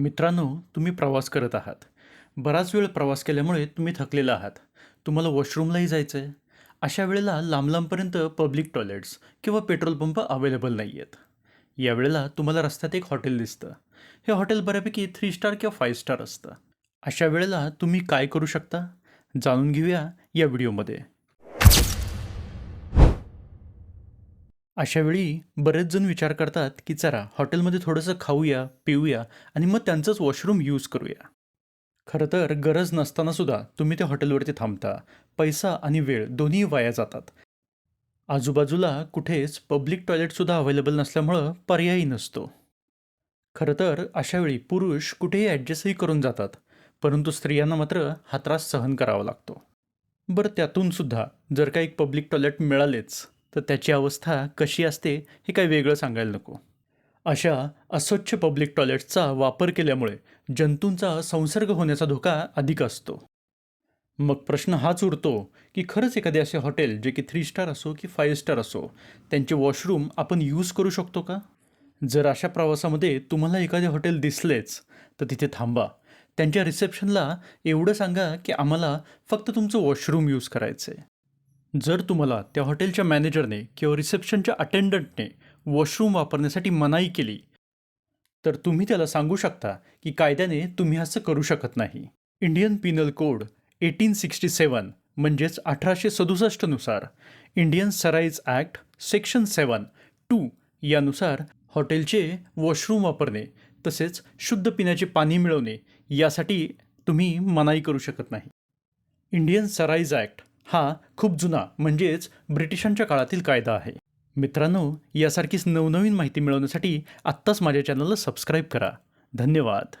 मित्रांनो तुम्ही प्रवास करत आहात. बराच वेळ प्रवास केल्यामुळे तुम्ही थकलेला आहात. तुम्हाला वॉशरूमलाही जायचं आहे अशा वेळेला लांब लांबपर्यंत पब्लिक टॉयलेट्स किंवा पेट्रोल पंप अवेलेबल नाही आहेत यावेळेला तुम्हाला रस्त्यात एक हॉटेल दिसतं. हे हॉटेल बऱ्यापैकी थ्री स्टार किंवा फाईव्ह स्टार असतं. अशा वेळेला तुम्ही काय करू शकता? जाणून घेऊया या व्हिडिओमध्ये. अशावेळी बरेच जण विचार करतात की चला हॉटेलमध्ये थोडंसं खाऊया पिऊया आणि मग त्यांचंच वॉशरूम यूज करूया. खरं तर गरज नसतानासुद्धा तुम्ही त्या हॉटेलवरती थांबता. पैसा आणि वेळ दोन्ही वाया जातात. आजूबाजूला कुठेच पब्लिक टॉयलेटसुद्धा अवेलेबल नसल्यामुळं पर्यायी नसतो. खरं तर अशावेळी पुरुष कुठेही ॲडजस्टही करून जातात परंतु स्त्रियांना मात्र हा त्रास सहन करावा लागतो. बरं त्यातूनसुद्धा जर का एक पब्लिक टॉयलेट मिळालेच. तर त्याची अवस्था कशी असते हे काही वेगळं सांगायला नको. अशा अस्वच्छ पब्लिक टॉयलेट्सचा वापर केल्यामुळे जंतूंचा संसर्ग होण्याचा धोका अधिक असतो. मग प्रश्न हाच उरतो की खरंच एखादे असे हॉटेल जे की थ्री स्टार असो की फाईव्ह स्टार असो त्यांचे वॉशरूम आपण यूज करू शकतो का? जर अशा प्रवासामध्ये तुम्हाला एखादे हॉटेल दिसलेच तर तिथे थांबा. त्यांच्या रिसेप्शनला एवढं सांगा की आम्हाला फक्त तुमचं वॉशरूम यूज करायचं आहे जर तुम्हाला त्या हॉटेलच्या मॅनेजरने किंवा रिसेप्शनच्या अटेंडंटने वॉशरूम वापरण्यासाठी मनाई केली तर तुम्ही त्याला सांगू शकता की कायद्याने तुम्ही असं करू शकत नाही. Indian penal code eighteen sixty seven म्हणजेच अठराशे सदुसष्टनुसार Indian sarais act section seven two यानुसार हॉटेलचे वॉशरूम वापरणे तसेच शुद्ध पिण्याचे पाणी मिळवणे यासाठी तुम्ही मनाई करू शकत नाही. इंडियन सराईज ॲक्ट हा खूप जुना म्हणजेच ब्रिटिशांच्या काळातील कायदा आहे. मित्रांनो यासारखीच नवनवीन माहिती मिळवण्यासाठी आत्ताच माझ्या चॅनलला सबस्क्राईब करा. धन्यवाद.